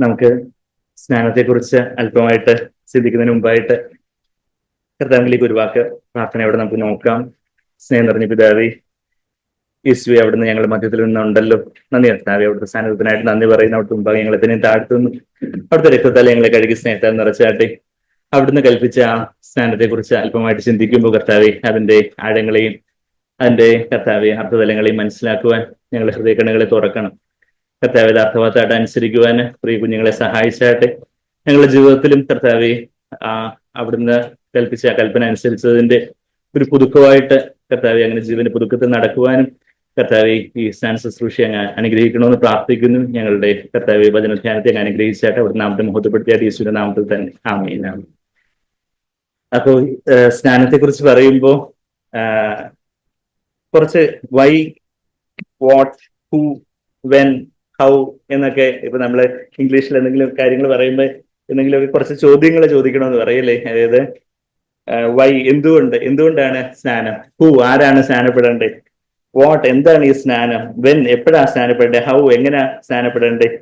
നമുക്ക് സ്നാനത്തെക്കുറിച്ച് അല്പമായിട്ട് ചിന്തിക്കുന്നതിന് മുമ്പായിട്ട് കർത്താവിലേക്ക് ഒരു വാക്ക് പ്രാർത്ഥനയോടെ നമുക്ക് നോക്കാം. സ്നേഹം നിറഞ്ഞ പിതാവി യേശുവെ അവിടുന്ന് ഞങ്ങളുടെ മധ്യത്തിൽ നിന്നുണ്ടല്ലോ. നന്ദി കർത്താവെ അവിടുത്തെ സാന്നിധ്യത്തിനായിട്ട് നന്ദി പറയുന്ന. അവിടുത്തെ മുമ്പാകെ ഞങ്ങളെ തന്നെ താഴ്ത്തുന്നു. അവിടുത്തെ രക്തത്താൽ ഞങ്ങളെ കഴുകി സ്നേഹത്താൽ നിറച്ചാട്ടെ. അവിടുന്ന് കൽപ്പിച്ച ആ സ്നാനത്തെക്കുറിച്ച് അല്പമായിട്ട് ചിന്തിക്കുമ്പോൾ കർത്താവെ അതിന്റെ ആഴങ്ങളെയും അതിന്റെ കർത്താവെ അർത്ഥതലങ്ങളെയും മനസ്സിലാക്കുവാൻ ഞങ്ങളുടെ ഹൃദയകണ്ണുകളെ തുറക്കണം. കർത്താവ് യഥാർത്ഥമായിട്ട് അനുസരിക്കുവാൻ പ്രിയ കുഞ്ഞുങ്ങളെ സഹായിച്ചാട്ടെ ഞങ്ങളുടെ ജീവിതത്തിലും കർത്താവെ ആ അവിടുന്ന് കൽപ്പിച്ച കൽപ്പന അനുസരിച്ചതിന്റെ ഒരു പുതുക്കമായിട്ട് കർത്താവെ അങ്ങനെ ജീവന് പുതുക്കത്തിൽ നടക്കുവാനും കർത്താവെ ഈ സ്നാന ശുശ്രൂഷ അങ്ങ് അനുഗ്രഹിക്കണമെന്ന് പ്രാർത്ഥിക്കുന്നു. ഞങ്ങളുടെ കർത്താവെ വചനധ്യാനത്തെ അങ്ങ് അനുഗ്രഹിച്ചാട്ടെ അവിടെ നാമത്തെ മുഹത്തപ്പെടുത്തിയാൽ യേശുവിന്റെ നാമത്തിൽ തന്നെ. ആമീനാണ് അപ്പോ സ്നാനത്തെ കുറിച്ച് പറയുമ്പോ കുറച്ച് why what who when how എന്നൊക്കെ ഇപ്പൊ നമ്മൾ ഇംഗ്ലീഷിൽ എന്തെങ്കിലും കാര്യങ്ങൾ പറയുമ്പോൾ എന്തെങ്കിലുമൊക്കെ കുറച്ച് ചോദ്യങ്ങൾ ചോദിക്കണമെന്ന് പറയല്ലേ? അതായത് വൈ എന്തുകൊണ്ട് എന്തുകൊണ്ടാണ് സ്നാനം? ഹു ആരാണ് സ്നാനപ്പെടേണ്ടത്? വാട്ട് എന്താണ് ഈ സ്നാനം? വെൻ എപ്പോഴാണ് സ്നാനപ്പെടേണ്ടത്? ഹൗ എങ്ങനെ സ്നാനപ്പെടേണ്ടത്?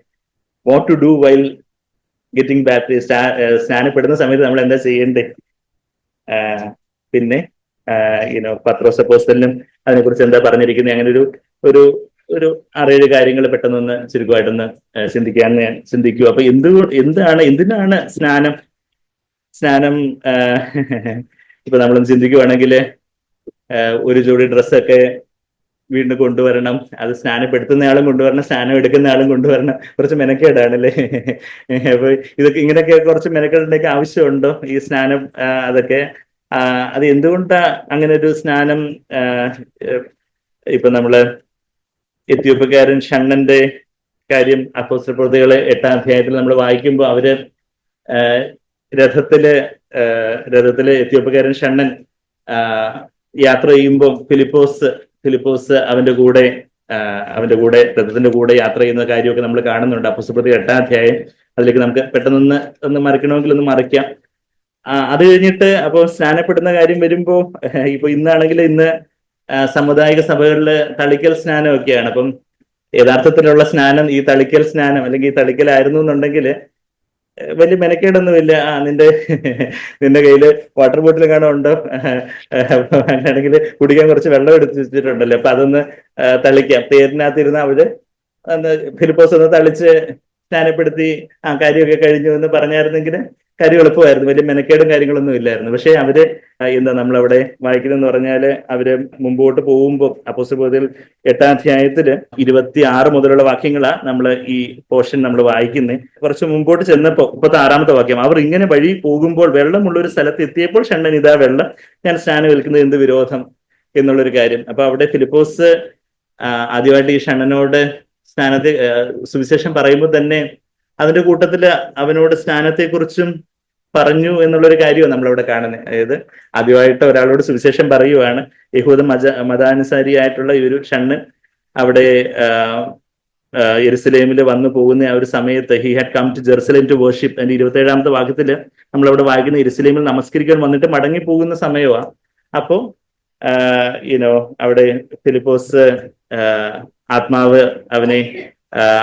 What to do while getting baptized സ്നാനപ്പെടുന്ന സമയത്ത് നമ്മൾ എന്താ ചെയ്യേണ്ടത്? പിന്നെ യുനോ പത്രോസ് അപ്പോസ്റ്റലിനും അതിനെക്കുറിച്ച് എന്താ പറഞ്ഞിരിക്കുന്നത്? അങ്ങനെ ഒരു ഒരു ഒരു ആറേഴ് കാര്യങ്ങൾ പെട്ടെന്നൊന്ന് ചുരുക്കമായിട്ടൊന്ന് ചിന്തിക്കാൻ ഞാൻ ചിന്തിക്കൂ. അപ്പൊ എന്ത് എന്താണ് എന്തിനാണ് സ്നാനം? സ്നാനം ഇപ്പൊ നമ്മളൊന്ന് ചിന്തിക്കുവാണെങ്കിൽ ഒരു ജോഡി ഡ്രസ്സൊക്കെ വീണ്ടും കൊണ്ടുവരണം. അത് സ്നാനപ്പെടുത്തുന്ന ആളും കൊണ്ടുവരണം സ്നാനം എടുക്കുന്ന ആളും കൊണ്ടുവരണം. കുറച്ച് മെനക്കേടാണ് അല്ലേ അപ്പൊ ഇതൊക്കെ ഇങ്ങനെയൊക്കെ കുറച്ച് മെനക്കേടിന്റെയൊക്കെ ആവശ്യമുണ്ടോ? ഈ സ്നാനം അതൊക്കെ? അത് എന്തുകൊണ്ടാ അങ്ങനെ ഒരു സ്നാനം ഇപ്പൊ നമ്മൾ എത്യോപ്യക്കാരൻ ഷണ്ണന്റെ കാര്യം അപ്പോസ്റ്റർ പ്രവൃത്തികളെ എട്ടാം അധ്യായത്തിൽ നമ്മൾ വായിക്കുമ്പോൾ അവർ രഥത്തിൽ രഥത്തിൽ എത്യോപ്യക്കാരൻ ഷണ്ണൻ യാത്ര ചെയ്യുമ്പോൾ ഫിലിപ്പോസ് ഫിലിപ്പോസ് അവന്റെ കൂടെ അവന്റെ കൂടെ രഥത്തിന്റെ കൂടെ യാത്ര ചെയ്യുന്ന കാര്യമൊക്കെ നമ്മൾ കാണുന്നുണ്ട് അപ്പോസ്റ്റർ പ്രതി എട്ടാം അധ്യായം. അതിലേക്ക് നമുക്ക് പെട്ടെന്ന് ഒന്ന് മറിക്കണമെങ്കിൽ ഒന്ന് മറിക്കാം. അത് കഴിഞ്ഞിട്ട് അപ്പോൾ സ്നാനപ്പെടുന്ന കാര്യം വരുമ്പോൾ ഇപ്പൊ ഇന്നാണെങ്കിൽ ഇന്ന് സാമുദായിക സഭകളിൽ തളിക്കൽ സ്നാനം ഒക്കെയാണ് അപ്പം യഥാർത്ഥത്തിലുള്ള സ്നാനം ഈ തളിക്കൽ സ്നാനം അല്ലെങ്കിൽ ഈ തളിക്കലായിരുന്നു എന്നുണ്ടെങ്കിൽ വലിയ മെനക്കേടൊന്നുമില്ല ആ നിന്റെ നിന്റെ കയ്യിൽ വാട്ടർ ബോട്ടിൽ കാണാൻ ഉണ്ടോ? അങ്ങനെയാണെങ്കിൽ കുടിക്കാൻ കുറച്ച് വെള്ളം എടുത്ത് വെച്ചിട്ടുണ്ടല്ലോ. അപ്പൊ അതൊന്ന് തളിക്കാം. തേരിനകത്തിരുന്ന് അവർ ഫിലിപ്പോസ് ഒന്ന് തളിച്ച് സ്നാനപ്പെടുത്തി ആ കാര്യമൊക്കെ കഴിഞ്ഞു എന്ന് പറഞ്ഞായിരുന്നെങ്കിൽ കാര്യം എളുപ്പമായിരുന്നു. വലിയ മെനക്കേടും കാര്യങ്ങളൊന്നും ഇല്ലായിരുന്നു. പക്ഷെ അവർ എന്താ നമ്മളവിടെ വായിക്കുന്നതെന്ന് പറഞ്ഞാൽ അവർ മുമ്പോട്ട് പോകുമ്പോൾ അപ്പോസ്തലത്തിൽ എട്ടാം അധ്യായത്തിൽ ഇരുപത്തി ആറ് മുതലുള്ള വാക്യങ്ങളാണ് നമ്മൾ ഈ പോർഷൻ നമ്മൾ വായിക്കുന്നത് കുറച്ച് മുമ്പോട്ട് ചെന്നപ്പോ മുപ്പത്തി ആറാമത്തെ വാക്യം അവർ ഇങ്ങനെ വഴി പോകുമ്പോൾ വെള്ളമുള്ള ഒരു സ്ഥലത്ത് എത്തിയപ്പോൾ ഷണ്ണൻ ഇതാ വെള്ളം ഞാൻ സ്നാനം വിൽക്കുന്നത് എന്ത് വിരോധം? എന്നുള്ളൊരു കാര്യം. അപ്പൊ അവിടെ ഫിലിപ്പോസ് ആദ്യമായിട്ട് ഈ ഷണ്ണനോട് സ്നാനത്തെ സുവിശേഷം പറയുമ്പോൾ തന്നെ അതിന്റെ കൂട്ടത്തിൽ അവനോട് സ്നാനത്തെക്കുറിച്ചും പറഞ്ഞു എന്നുള്ളൊരു കാര്യമാണ് നമ്മളവിടെ കാണുന്നത്. അതായത് ആദ്യമായിട്ട് ഒരാളോട് സുവിശേഷം പറയുവാണ്. യഹൂദ മത മതാനുസാരിയായിട്ടുള്ള ഈ ഒരു ഷണ്ണ് അവിടെ യെരുസലേമിൽ വന്നു പോകുന്ന ആ ഒരു സമയത്ത് he had come to Jerusalem to worship അതിന്റെ ഇരുപത്തി ഏഴാമത്തെ വാക്യത്തിൽ നമ്മളവിടെ വായിക്കുന്ന യെരുസലേമിൽ നമസ്കരിക്കാൻ വന്നിട്ട് മടങ്ങി പോകുന്ന സമയമാണ് അപ്പോ യുനോ അവിടെ ഫിലിപ്പോസ് ആത്മാവ് അവനെ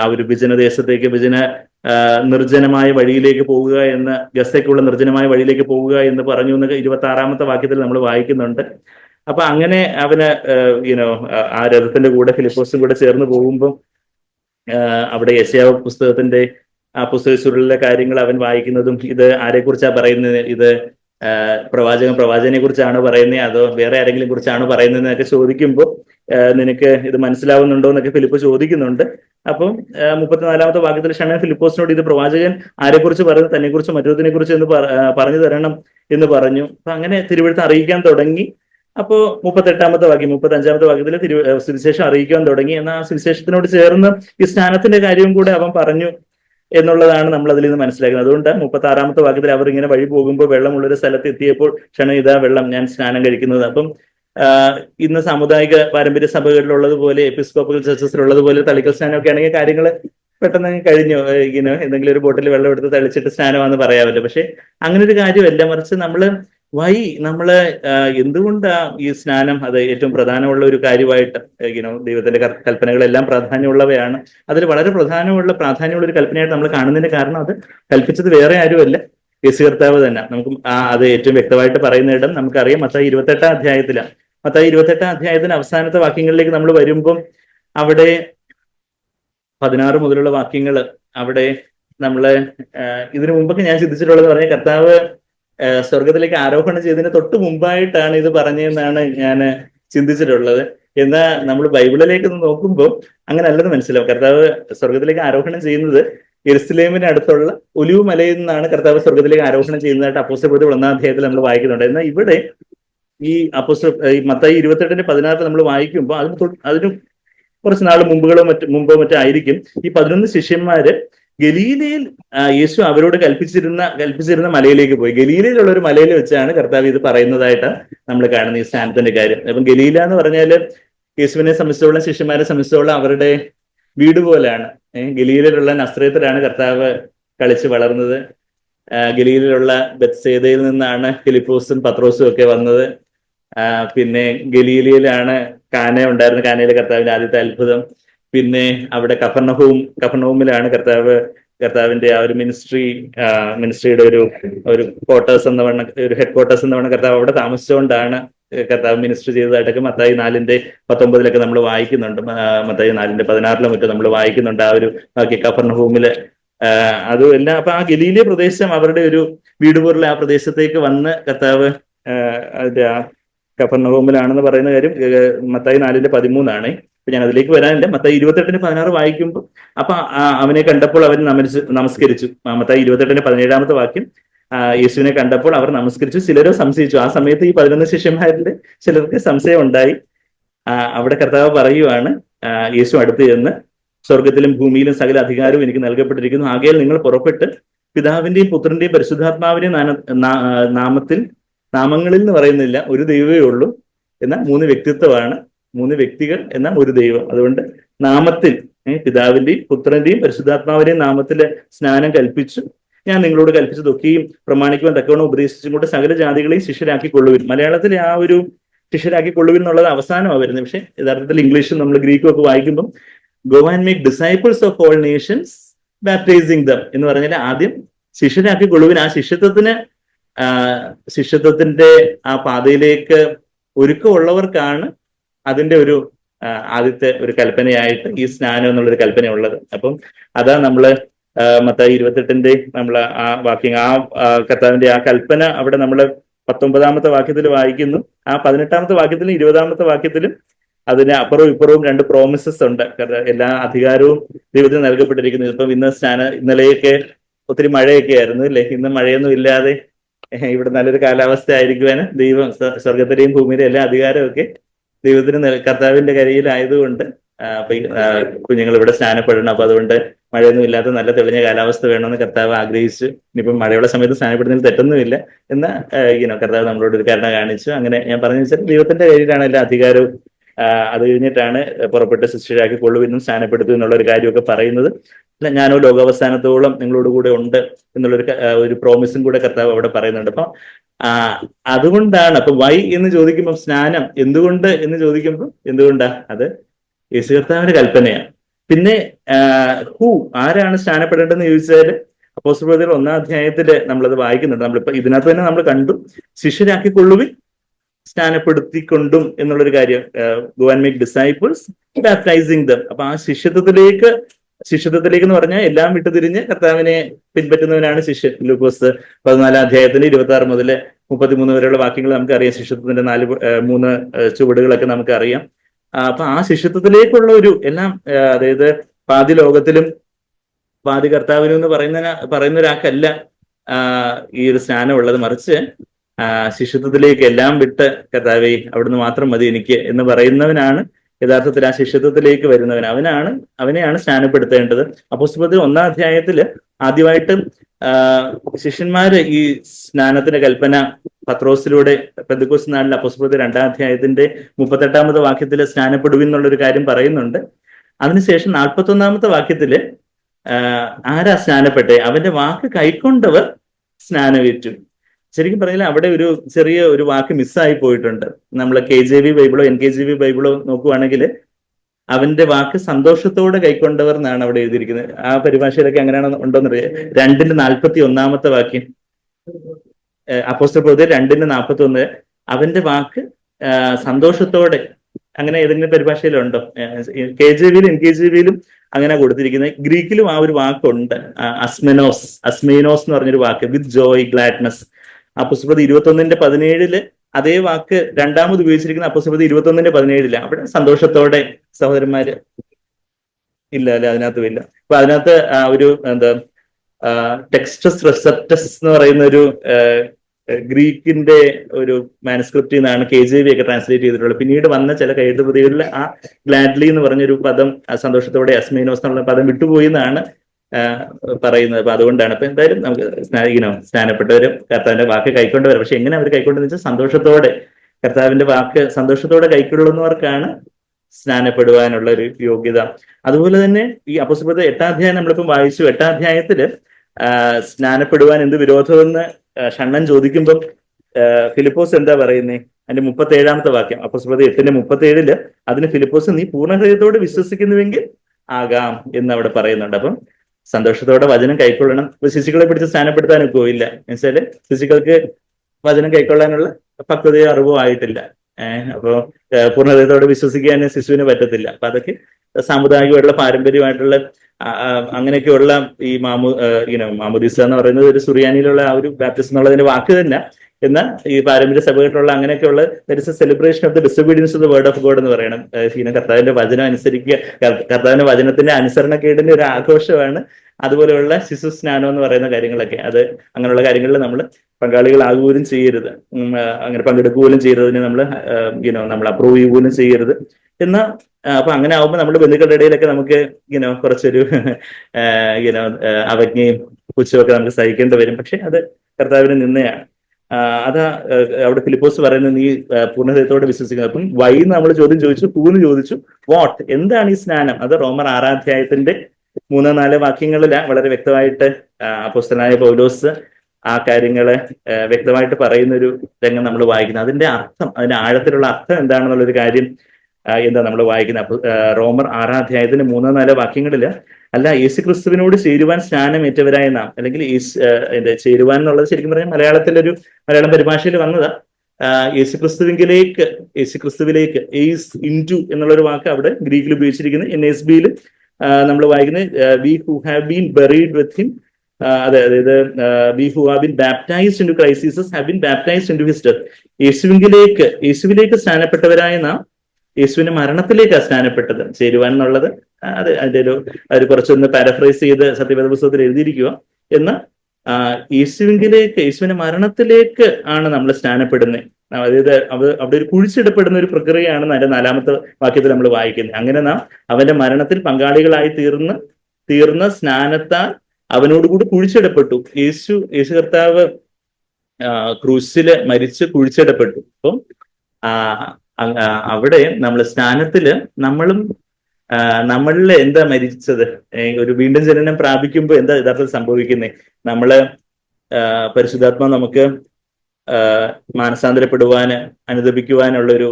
ആ ഒരു വിജന ദേശത്തേക്ക് വിജന നിർജനമായ വഴിയിലേക്ക് പോവുക എന്ന് ഗസയ്ക്കുള്ള നിർജനമായ വഴിയിലേക്ക് പോവുക എന്ന് പറഞ്ഞു എന്ന് ഇരുപത്തി ആറാമത്തെ വാക്യത്തിൽ നമ്മൾ വായിക്കുന്നുണ്ട്. അപ്പൊ അങ്ങനെ അവന് യുനോ ആ രഥത്തിന്റെ കൂടെ ഫിലിപ്പോസും കൂടെ ചേർന്ന് പോകുമ്പോൾ അവിടെ യശയാവ പുസ്തകത്തിന്റെ ആ പുസ്തകത്തിലുള്ള കാര്യങ്ങൾ അവൻ വായിക്കുന്നതും ഇത് ആരെക്കുറിച്ചാണ് പറയുന്നത്? ഇത് പ്രവാചകൻ പ്രവാചകനെ കുറിച്ചാണ് പറയുന്നത് അതോ വേറെ ആരെങ്കിലും കുറിച്ചാണ് പറയുന്നത് എന്നൊക്കെ ചോദിക്കുമ്പോൾ നിനക്ക് ഇത് മനസ്സിലാവുന്നുണ്ടോ എന്നൊക്കെ ഫിലിപ്പ് ചോദിക്കുന്നുണ്ട്. അപ്പം മുപ്പത്തിനാലാമത്തെ വാക്യത്തിൽ ഷണ്ണൻ ഫിലിപ്പോസിനോട് ഇത് പ്രവാചകൻ ആരെക്കുറിച്ച് പറയുന്നു തന്നെ കുറിച്ച് മറ്റൊരുത്തിനെ കുറിച്ച് എന്ന് പറഞ്ഞു തരണം എന്ന് പറഞ്ഞു. അപ്പൊ അങ്ങനെ തിരുവഴുത്ത് അറിയിക്കാൻ തുടങ്ങി. അപ്പോ മുപ്പത്തെട്ടാമത്തെ വാക്യം മുപ്പത്തി അഞ്ചാമത്തെ വാക്യത്തിൽ തിരു സുവിശേഷം അറിയിക്കാൻ തുടങ്ങി. എന്നാൽ ആ സുവിശേഷത്തിനോട് ചേർന്ന് ഈ സ്നാനത്തിന്റെ കാര്യവും കൂടെ അവൻ പറഞ്ഞു. എന്നുള്ളതാണ് നമ്മൾ അതിൽ നിന്ന് മനസ്സിലാക്കുന്നത്. അതുകൊണ്ട് മുപ്പത്തി ആറാമത്തെ വാക്യത്തിൽ അവർ ഇങ്ങനെ വഴി പോകുമ്പോൾ വെള്ളമുള്ളൊരു സ്ഥലത്ത് എത്തിയപ്പോൾ ക്ഷണം ഇതാ വെള്ളം ഞാൻ സ്നാനം കഴിക്കുന്നത്. അപ്പം ഇന്ന് സാമുദായിക പാരമ്പര്യ സഭകളിലുള്ളതുപോലെ എപ്പിസ്കോപ്പൽ ചർച്ചസിലുള്ളതുപോലെ തളിക്കൽ സ്നാനമൊക്കെ ആണെങ്കിൽ കാര്യങ്ങൾ പെട്ടെന്ന് കഴിഞ്ഞു. ഇങ്ങനെ എന്തെങ്കിലും ഒരു ബോട്ടിൽ വെള്ളം എടുത്ത് തളിച്ചിട്ട് സ്നാനമാണെന്ന് പറയാമല്ലോ. പക്ഷെ അങ്ങനെ ഒരു കാര്യമല്ല. മറിച്ച് നമ്മൾ വൈ നമ്മൾ എന്തുകൊണ്ടാ ഈ സ്നാനം അത് ഏറ്റവും പ്രധാനമുള്ള ഒരു കാര്യമായിട്ട് യുനോ ദൈവത്തിന്റെ കൽപ്പനകളെല്ലാം പ്രാധാന്യമുള്ളവയാണ്. അതിൽ വളരെ പ്രധാനമുള്ള പ്രാധാന്യമുള്ള ഒരു കൽപ്പനയായിട്ട് നമ്മൾ കാണുന്നതിന് കാരണം അത് കൽപ്പിച്ചത് വേറെ ആരുമല്ല. യേശു കർത്താവ് തന്നെ. നമുക്ക് ആ അത് ഏറ്റവും വ്യക്തമായിട്ട് പറയുന്നിടം നമുക്കറിയാം. മത്തായി ഇരുപത്തെട്ടാം അധ്യായത്തിലാണ്. മത്തായി ഇരുപത്തെട്ടാം അധ്യായത്തിന് അവസാനത്തെ വാക്യങ്ങളിലേക്ക് നമ്മൾ വരുമ്പം അവിടെ പതിനാറ് മുതലുള്ള വാക്യങ്ങൾ അവിടെ നമ്മൾ ഇതിനു മുമ്പൊക്കെ ഞാൻ ചിന്തിച്ചിട്ടുള്ളത് പറഞ്ഞ കർത്താവ് സ്വർഗത്തിലേക്ക് ആരോഹണം ചെയ്തതിന് തൊട്ട് മുമ്പായിട്ടാണ് ഇത് പറഞ്ഞതെന്നാണ് ഞാൻ ചിന്തിച്ചിട്ടുള്ളത്. എന്നാൽ നമ്മൾ ബൈബിളിലേക്ക് നോക്കുമ്പോൾ അങ്ങനെ അല്ലെന്ന് മനസ്സിലാവും. കർത്താവ് സ്വർഗത്തിലേക്ക് ആരോഹണം ചെയ്യുന്നത് എരുസലേമിന് അടുത്തുള്ള ഒലിവ് മലയിൽ നിന്നാണ് കർത്താവ് സ്വർഗത്തിലേക്ക് ആരോഹണം ചെയ്യുന്നതായിട്ട് അപ്പോസ്റ്റൽ ഒന്നാം അധ്യായത്തിൽ നമ്മൾ വായിക്കുന്നുണ്ട്. എന്നാൽ ഇവിടെ ഈ അപ്പോസ് ഈ മത്തായി ഇരുപത്തെട്ടിന്റെ പതിനാറ് നമ്മൾ വായിക്കുമ്പോൾ അതിന് അതിന് കുറച്ച് നാൾ മുമ്പുകളോ മറ്റു മുമ്പോ മറ്റോ ആയിരിക്കും ഈ പതിനൊന്ന് ശിഷ്യന്മാര് ഗലീലയിൽ യേശു അവരോട് കൽപ്പിച്ചിരുന്ന കൽപ്പിച്ചിരുന്ന മലയിലേക്ക് പോയി. ഗലീലയിലുള്ള ഒരു മലയിൽ വെച്ചാണ് കർത്താവ് ഇത് പറയുന്നതായിട്ട് നമ്മൾ കാണുന്ന ഈ സ്ഥാനത്തിന്റെ കാര്യം. അപ്പം ഗലീല എന്ന് പറഞ്ഞാൽ യേശുവിനെ സംബന്ധിച്ചോളം ശിഷ്യന്മാരെ സംബന്ധിച്ചോളം അവരുടെ വീട് പോലെയാണ്. ഗലീലയിലുള്ള നസ്രയത്തിലാണ് കർത്താവ് കളിച്ച് വളർന്നത്. ഗലീലയിലുള്ള ബത്സേദയിൽ നിന്നാണ് ഫിലിപ്പോസും പത്രോസും ഒക്കെ വന്നത്. പിന്നെ ഗലീലയിലാണ് കാന ഉണ്ടായിരുന്ന കാനയിലെ കർത്താവിന്റെ ആദ്യത്തെ അത്ഭുതം. പിന്നെ അവിടെ കഫർണഹൂം കഫർണഹൂമിലാണ് കർത്താവ് കർത്താവിന്റെ ആ ഒരു മിനിസ്ട്രി മിനിസ്ട്രിയുടെ ഒരു ഒരു ക്വാർട്ടേഴ്സ് എന്ന വണ്ണം ഒരു ഹെഡ് ക്വാർട്ടേഴ്സ് എന്ന വണ്ണം കർത്താവ് അവിടെ താമസിച്ചുകൊണ്ടാണ് കർത്താവ് മിനിസ്റ്റർ ചെയ്തതായിട്ടൊക്കെ മത്തായി നാലിന്റെ പത്തൊമ്പതിലൊക്കെ നമ്മൾ വായിക്കുന്നുണ്ട്. മത്തായി നാലിന്റെ പതിനാറിലും മറ്റും നമ്മൾ വായിക്കുന്നുണ്ട് ആ ഒരു ബാക്കി കഫർണഹൂമിൽ ആഹ് അതും എല്ലാം അപ്പൊ ആ ഗലീലിയ പ്രദേശം അവരുടെ ഒരു വീട് ആ പ്രദേശത്തേക്ക് വന്ന് കർത്താവ് അതിന്റെ ആ കഫർണഹൂമിലാണെന്ന് പറയുന്ന കാര്യം മത്തായി നാലിന്റെ പതിമൂന്നാണ്. അപ്പൊ ഞാൻ അതിലേക്ക് വരാനില്ല. മത്തായി ഇരുപത്തെട്ടിന് പതിനാറ് വായിക്കുമ്പോൾ അപ്പൊ അവനെ കണ്ടപ്പോൾ അവൻ നമസ്കരിച്ചു. മത്തായി ഇരുപത്തെട്ടിന്റെ പതിനേഴാമത്തെ വാക്യം. യേശുവിനെ കണ്ടപ്പോൾ അവർ നമസ്കരിച്ചു. ചിലരോ സംശയിച്ചു. ആ സമയത്ത് ഈ പതിനൊന്ന് ശിഷ്യന്മാരിൽ ചിലർക്ക് സംശയം ഉണ്ടായി അവിടെ കർത്താവ് പറയുവാണ് യേശു അടുത്ത് ചെന്ന് സ്വർഗത്തിലും ഭൂമിയിലും സകല അധികാരവും എനിക്ക് നൽകപ്പെട്ടിരിക്കുന്നു. ആകയാൽ നിങ്ങൾ പുറപ്പെട്ട് പിതാവിന്റെയും പുത്രന്റെയും പരിശുദ്ധാത്മാവിന്റെയും നാമത്തിൽ നാമങ്ങളിൽ എന്ന് പറയുന്നില്ല ഒരു ദൈവമേ ഉള്ളൂ. എന്ന മൂന്ന് വ്യക്തിത്വമാണ്. മൂന്ന് വ്യക്തികൾ എന്നാൽ ഒരു ദൈവം. അതുകൊണ്ട് നാമത്തിൽ പിതാവിന്റെയും പുത്രന്റെയും പരിശുദ്ധാത്മാവിന്റെയും നാമത്തിൽ സ്നാനം കൽപ്പിച്ചു. ഞാൻ നിങ്ങളോട് കൽപ്പിച്ചതൊക്കെയും പ്രമാണിക്കുവാൻ തക്കവണ്ണം ഉപദേശിച്ചും കൊണ്ട് സകല ജാതികളെയും ശിഷ്യരാക്കി കൊള്ളുവിൻ മലയാളത്തിലെ ആ ഒരു ശിഷ്യരാക്കി കൊള്ളുവിൻ എന്നുള്ളത് അവസാനമാണ് വരുന്നത്. പക്ഷെ യഥാർത്ഥത്തിൽ ഇംഗ്ലീഷും നമ്മൾ ഗ്രീക്കും ഒക്കെ വായിക്കുമ്പോൾ go and make disciples of all nations baptizing them എന്ന് പറഞ്ഞാൽ ആദ്യം ശിഷ്യരാക്കി കൊള്ളുവിൻ ആ ശിഷ്യത്വത്തിന് ശിഷ്യത്വത്തിന്റെ ആ പാതയിലേക്ക് ഒരുക്കമുള്ളവർക്കാണ് അതിന്റെ ഒരു ആദ്യത്തെ ഒരു കൽപ്പനയായിട്ട് ഈ സ്നാനം എന്നുള്ളൊരു കൽപ്പന ഉള്ളത് അപ്പം അതാ നമ്മൾ മത്ത മത്തായി ഇരുപത്തെട്ടിന്റെ നമ്മൾ ആ വാക്യം ആ കർത്താവിന്റെ ആ കൽപ്പന അവിടെ നമ്മൾ പത്തൊമ്പതാമത്തെ വാക്യത്തിൽ വായിക്കുന്നു. ആ പതിനെട്ടാമത്തെ വാക്യത്തിലും ഇരുപതാമത്തെ വാക്യത്തിലും അതിന് അപ്പുറവും ഇപ്പുറവും രണ്ട് പ്രോമിസസ് ഉണ്ട്. എല്ലാ അധികാരവും ദൈവത്തിന് നൽകപ്പെട്ടിരിക്കുന്നു. ഇപ്പം ഇന്ന് സ്നാന ഇന്നലെയൊക്കെ ഒത്തിരി മഴയൊക്കെ ആയിരുന്നു അല്ലേ? ഇന്ന് മഴയൊന്നും ഇല്ലാതെ ഇവിടെ നല്ലൊരു കാലാവസ്ഥ ആയിരിക്കുവാന് ദൈവം സ്വ- സ്വർഗത്തിലെയും ഭൂമിയിലെയും എല്ലാ അധികാരമൊക്കെ ദൈവത്തിന് കർത്താവിന്റെ കരയിലായതുകൊണ്ട് കുഞ്ഞുങ്ങൾ ഇവിടെ സ്നാനപ്പെടണം. അപ്പൊ അതുകൊണ്ട് മഴയൊന്നും ഇല്ലാത്ത നല്ല തെളിഞ്ഞ കാലാവസ്ഥ വേണമെന്ന് കർത്താവ് ആഗ്രഹിച്ചു. ഇനിയിപ്പം മഴയുള്ള സമയത്ത് സ്നാനപ്പെടുന്നതിൽ തെറ്റൊന്നുമില്ല എന്ന ഇങ്ങനെ കർത്താവ് നമ്മളോട് ഒരു കരുണ കാണിച്ചു. അങ്ങനെ ഞാൻ പറഞ്ഞു വെച്ചാൽ ദൈവത്തിന്റെ കയ്യിലാണ് എല്ലാ അധികാരവും. അത് കഴിഞ്ഞിട്ടാണ് പുറപ്പെട്ട് ശിഷ്യരാക്കി കൊള്ളുവിനും സ്നാനപ്പെടുത്തു എന്നുള്ള ഒരു കാര്യമൊക്കെ പറയുന്നത്. അല്ല ഞാനോ ലോകാവസാനത്തോളം നിങ്ങളോട് കൂടെ ഉണ്ട് എന്നുള്ളൊരു ഒരു പ്രോമിസും കൂടെ കർത്താവ് അവിടെ പറയുന്നുണ്ട്. അപ്പൊ അതുകൊണ്ടാണ് അപ്പൊ വൈ എന്ന് ചോദിക്കുമ്പോൾ സ്നാനം എന്തുകൊണ്ട് എന്ന് ചോദിക്കുമ്പോൾ എന്തുകൊണ്ടാ? അത് യേശു കർത്താവിന്റെ കൽപ്പനയാണ്. പിന്നെ ഹൂ ആരാണ് സ്നാനപ്പെടേണ്ടതെന്ന് ചോദിച്ചാൽ അപ്പോസ്തലപ്രവൃത്തികൾ ഒന്നാം അധ്യായത്തിൽ നമ്മളത് വായിക്കുന്നുണ്ട്. നമ്മളിപ്പോ ഇതിനകത്ത് തന്നെ നമ്മൾ കണ്ടു ശിഷ്യരാക്കിക്കൊള്ളുവിൻ സ്നാനപ്പെടുത്തിക്കൊണ്ടും എന്നുള്ളൊരു കാര്യം go make disciples baptizing them അപ്പൊ ആ ശിഷ്യത്വത്തിലേക്ക് ശിഷ്യത്വത്തിലേക്ക് എന്ന് പറഞ്ഞാൽ എല്ലാം വിട്ടുതിരിഞ്ഞ് കർത്താവിനെ പിൻപറ്റുന്നവനാണ് ശിഷ്യൻ ലൂക്കോസ് പതിനാലാം അധ്യായത്തിന് ഇരുപത്തി ആറ് മുതൽ മുപ്പത്തിമൂന്ന് വരെയുള്ള വാക്യങ്ങൾ നമുക്കറിയാം. ശിഷ്യത്വത്തിന്റെ നാല് മൂന്ന് ചുവടുകളൊക്കെ നമുക്കറിയാം. അപ്പൊ ആ ശിഷ്യത്വത്തിലേക്കുള്ള ഒരു എല്ലാം അതായത് പാതി ലോകത്തിലും പാതി കർത്താവിനും എന്ന് പറയുന്ന പറയുന്ന ഒരാൾക്കല്ല ഈ ഒരു സ്നാനം ഉള്ളത്. മറിച്ച് ശിഷ്യത്വത്തിലേക്ക് എല്ലാം വിട്ട് കർത്താവെ അവിടുന്ന് മാത്രം മതി എനിക്ക് എന്ന് പറയുന്നവനാണ് യഥാർത്ഥത്തിൽ ആ ശിഷ്യത്വത്തിലേക്ക് വരുന്നവൻ. അവനാണ് അവനെയാണ് സ്നാനപ്പെടുത്തേണ്ടത്. അപ്പോസ്തലത്തിൽ ഒന്നാം അധ്യായത്തിൽ ആദ്യമായിട്ട് ശിഷ്യന്മാര് ഈ സ്നാനത്തിന്റെ കൽപ്പന പത്രോസിലൂടെ പെന്തക്കോസ് നാളിൽ അപ്പോസ്തലത്തിൽ രണ്ടാം അധ്യായത്തിന്റെ മുപ്പത്തെട്ടാമത്തെ വാക്യത്തിൽ സ്നാനപ്പെടുവിൻ എന്നുള്ളൊരു കാര്യം പറയുന്നുണ്ട്. അതിനുശേഷം നാൽപ്പത്തൊന്നാമത്തെ വാക്യത്തിൽ ആരാ സ്നാനപ്പെട്ടെ? അവന്റെ വാക്ക് കൈക്കൊണ്ടവർ സ്നാനമേറ്റു. ശരിക്കും പറഞ്ഞാൽ അവിടെ ഒരു ചെറിയ ഒരു വാക്ക് മിസ്സായി പോയിട്ടുണ്ട്. നമ്മൾ കെ ജെ വി ബൈബിളോ എൻ കെ ജി വി ബൈബിളോ നോക്കുവാണെങ്കിൽ അവന്റെ വാക്ക് സന്തോഷത്തോടെ കൈക്കൊണ്ടവർ എന്നാണ് അവിടെ എഴുതിയിരിക്കുന്നത്. ആ പരിഭാഷയിലൊക്കെ അങ്ങനെയാണ് ഉണ്ടോന്നറിയാം? രണ്ടിന്റെ നാൽപ്പത്തി ഒന്നാമത്തെ വാക്യം. അപ്പോസ്റ്റർ പ്രതി രണ്ടിന്റെ നാൽപ്പത്തി ഒന്ന് അവന്റെ വാക്ക് സന്തോഷത്തോടെ അങ്ങനെ ഏതെങ്കിലും പരിഭാഷയിലുണ്ടോ? കെ ജെ വിയിലും എൻ കെ ജി വിയിലും അങ്ങനെ കൊടുത്തിരിക്കുന്നത്. ഗ്രീക്കിലും ആ ഒരു വാക്കുണ്ട്. അസ്മെനോസ് അസ്മീനോസ് എന്ന് പറഞ്ഞൊരു വാക്ക് വിത്ത് ജോയ് ഗ്ലാഡ്നസ് അപ്പുസ്പ്രതി ഇരുപത്തി ഒന്നിന്റെ പതിനേഴിൽ അതേ വാക്ക് രണ്ടാമത് ഉപയോഗിച്ചിരിക്കുന്ന അപ്പുസ്പ്രതി ഇരുപത്തി ഒന്നിന്റെ പതിനേഴിൽ. അവിടെ സന്തോഷത്തോടെ സഹോദരന്മാര് ഇല്ല അല്ലെ? അതിനകത്തും ഇല്ല. അപ്പൊ അതിനകത്ത് ഒരു എന്താ ടെക്സ്റ്റസ് റിസെപ്റ്റസ് എന്ന് പറയുന്ന ഒരു ഗ്രീക്കിന്റെ ഒരു മാനുസ്ക്രിപ്റ്റിൽ നിന്നാണ് കെ ജെ വി ഒക്കെ ട്രാൻസ്ലേറ്റ് ചെയ്തിട്ടുള്ളത്. പിന്നീട് വന്ന ചില കൈയെഴുത്തുപ്രതികളിൽ ആ ഗ്ലാഡ്ലി എന്ന് പറഞ്ഞൊരു പദം സന്തോഷത്തോടെ അസ്മീനോസ് എന്നുള്ള പദം വിട്ടുപോയി എന്നാണ് പറയുന്നത്. അപ്പൊ അതുകൊണ്ടാണ്. അപ്പൊ എന്തായാലും നമുക്ക് സ്നാനോ സ്നാനപ്പെട്ടവരും കർത്താവിന്റെ വാക്ക് കൈക്കൊണ്ട് വരാം പക്ഷെ എങ്ങനെ അവർ കൈക്കൊണ്ടെന്ന് വെച്ചാൽ സന്തോഷത്തോടെ കർത്താവിന്റെ വാക്ക് സന്തോഷത്തോടെ കൈക്കൊള്ളുന്നവർക്കാണ് സ്നാനപ്പെടുവാനുള്ള ഒരു യോഗ്യത. അതുപോലെ തന്നെ ഈ അപ്പസ്വലത്തെ എട്ടാം അധ്യായം നമ്മളിപ്പം വായിച്ചു. എട്ടാം അധ്യായത്തിൽ ആ, സ്നാനപ്പെടുവാൻ എന്ത് വിരോധമെന്ന് ഷണ്ണൻ ചോദിക്കുമ്പം ഫിലിപ്പോസ് എന്താ പറയുന്നേ? അതിന്റെ മുപ്പത്തി ഏഴാമത്തെ വാക്യം. അപ്പസ്വലത എട്ടിന്റെ മുപ്പത്തി ഏഴിൽ അതിന് ഫിലിപ്പോസ് നീ പൂർണ ഹൃദയത്തോട് വിശ്വസിക്കുന്നുവെങ്കിൽ ആകാം എന്ന് അവിടെ പറയുന്നുണ്ട്. അപ്പം സന്തോഷത്തോടെ വചനം കൈക്കൊള്ളണം. ശിശുക്കളെ പിടിച്ച് സ്നാനപ്പെടുത്താനൊക്കെ പോയില്ല. എന്നുവെച്ചാൽ ശിശുക്കൾക്ക് വചനം കൈക്കൊള്ളാനുള്ള പക്വതയോ അറിവോ ആയിട്ടില്ല. ഏഹ് അപ്പോ പൂർണതയോടെ വിശ്വസിക്കാൻ ശിശുവിന് പറ്റത്തില്ല. അപ്പൊ അതൊക്കെ സാമുദായികമായിട്ടുള്ള പാരമ്പര്യമായിട്ടുള്ള അങ്ങനെയൊക്കെയുള്ള ഈ മാമു ഇങ്ങനെ മാമുദീസ എന്ന് പറയുന്നത് ഒരു സുറിയാനിയിലുള്ള ആ ഒരു ബാപ്റ്റിസ്റ്റ് എന്നുള്ളതിന്റെ വാക്ക് തന്നെ എന്നാൽ ഈ പാരമ്പര്യ സഭകളിലുള്ള അങ്ങനെയൊക്കെയുള്ള celebration of the disobedience of the word of God എന്ന് പറയണം. ഇങ്ങനെ കർത്താവിന്റെ വചനം അനുസരിക്കുക കർ- കർത്താവിന്റെ വചനത്തിന്റെ അനുസരണക്കേടിന്റെ ഒരു ആഘോഷമാണ് അതുപോലെയുള്ള ശിശു സ്നാനം എന്ന് പറയുന്ന കാര്യങ്ങളൊക്കെ. അത് അങ്ങനെയുള്ള കാര്യങ്ങളിൽ നമ്മൾ പങ്കാളികളാകുകയും ചെയ്യരുത്. അങ്ങനെ പങ്കെടുക്കുകയും ചെയ്യരുതിന് നമ്മൾ യുനോ നമ്മൾ അപ്രൂവ് ചെയ്യുകയും ചെയ്യരുത്. എന്ന അപ്പൊ അങ്ങനെ ആവുമ്പോൾ നമ്മുടെ ബന്ധുക്കളുടെ ഇടയിലൊക്കെ നമുക്ക് യുനോ കുറച്ചൊരു യുനോ അവജ്ഞയും പുച്ഛമൊക്കെ നമുക്ക് സഹിക്കേണ്ടി വരും. പക്ഷെ അത് കർത്താവിന് നിന്നയാണ്. അതാ അവിടെ ഫിലിപ്പോസ് പറയുന്നത് നീ പൂർണഹൃദയത്തോടെ വിശ്വസിക്കുന്നത് അപ്പം വൈ നമ്മൾ ചോദ്യം ചോദിച്ചു പൂന്ന് ചോദിച്ചു വാട്ട്? എന്താണ് ഈ സ്നാനം? അത് റോമർ ആറാധ്യായത്തിന്റെ മൂന്നോ നാലോ വാക്യങ്ങളിൽ വളരെ വ്യക്തമായിട്ട് ആ, അപ്പോസ്തലനായ പൗലോസ് ആ കാര്യങ്ങളെ വ്യക്തമായിട്ട് പറയുന്ന ഒരു രംഗം നമ്മൾ വായിക്കുന്നത് അതിന്റെ അർത്ഥം അതിന്റെ ആഴത്തിലുള്ള അർത്ഥം എന്താണെന്നുള്ളൊരു കാര്യം എന്താ നമ്മൾ വായിക്കുന്നത്? റോമർ ആറാധ്യായത്തിന്റെ മൂന്നോ നാലോ വാക്യങ്ങളിൽ അല്ല യേശു ക്രിസ്തുവിനോട് ചേരുവാൻ സ്നാനമേറ്റവരായ നാം അല്ലെങ്കിൽ ചേരുവാൻ എന്നുള്ളത് ശരിക്കും പറഞ്ഞാൽ മലയാളത്തിലൊരു മലയാളം പരിഭാഷയിൽ വന്നതാ. യേശു ക്രിസ്തുവിങ്കിലേക്ക് യേശു ക്രിസ്തുവിലേക്ക് എയ്സ് ഇന്റു എന്നുള്ള ഒരു വാക്ക് അവിടെ ഗ്രീക്കിൽ ഉപയോഗിച്ചിരിക്കുന്നത് എൻ എസ് ബിയിൽ നമ്മൾ വായിക്കുന്നത് we who have been buried with him. അതെ അതായത് we who have been baptized into ക്രൈസിസസ് have been baptized into his death യേശുവിങ്കിലേക്ക് യേശുവിലേക്ക് സ്നാനപ്പെട്ടവരായ നാം യേശുവിന്റെ മരണത്തിലേക്ക് സ്നാനപ്പെട്ടത് ചേരുവാൻ എന്നുള്ളത് അത് അതിന്റെ ഒരു അവർ കുറച്ചൊന്ന് പാരഫ്രൈസ് ചെയ്ത് സത്യവേദ പുസ്തകത്തിൽ എഴുതിയിരിക്കുക. എന്ന് യേശുവിങ്കിലേക്ക് യേശുവിന്റെ മരണത്തിലേക്ക് ആണ് നമ്മൾ സ്നാനപ്പെടുന്നത് അതായത് അവ അവിടെ ഒരു കുഴിച്ചിടപ്പെടുന്ന ഒരു പ്രക്രിയയാണ് അതിന്റെ നാലാമത്തെ വാക്യത്തിൽ നമ്മൾ വായിക്കുന്നത് അങ്ങനെ നാം അവന്റെ മരണത്തിൽ പങ്കാളികളായി തീർന്ന് തീർന്ന സ്നാനത്താൽ അവനോടുകൂടി കുഴിച്ചിടപ്പെട്ടു. യേശു യേശു കർത്താവ് ക്രൂസിൽ മരിച്ച് കുഴിച്ചിടപ്പെട്ടു. അപ്പം അവിടെ നമ്മൾ സ്നാനത്തിൽ നമ്മളും നമ്മളിൽ എന്താ മരിച്ചത്? ഒരു വീണ്ടും ജനനം പ്രാപിക്കുമ്പോൾ എന്താ യഥാർത്ഥത്തിൽ സംഭവിക്കുന്നത് നമ്മൾ പരിശുദ്ധാത്മ നമുക്ക് മാനസാന്തരപ്പെടുവാന് അനുദപിക്കുവാനുള്ള ഒരു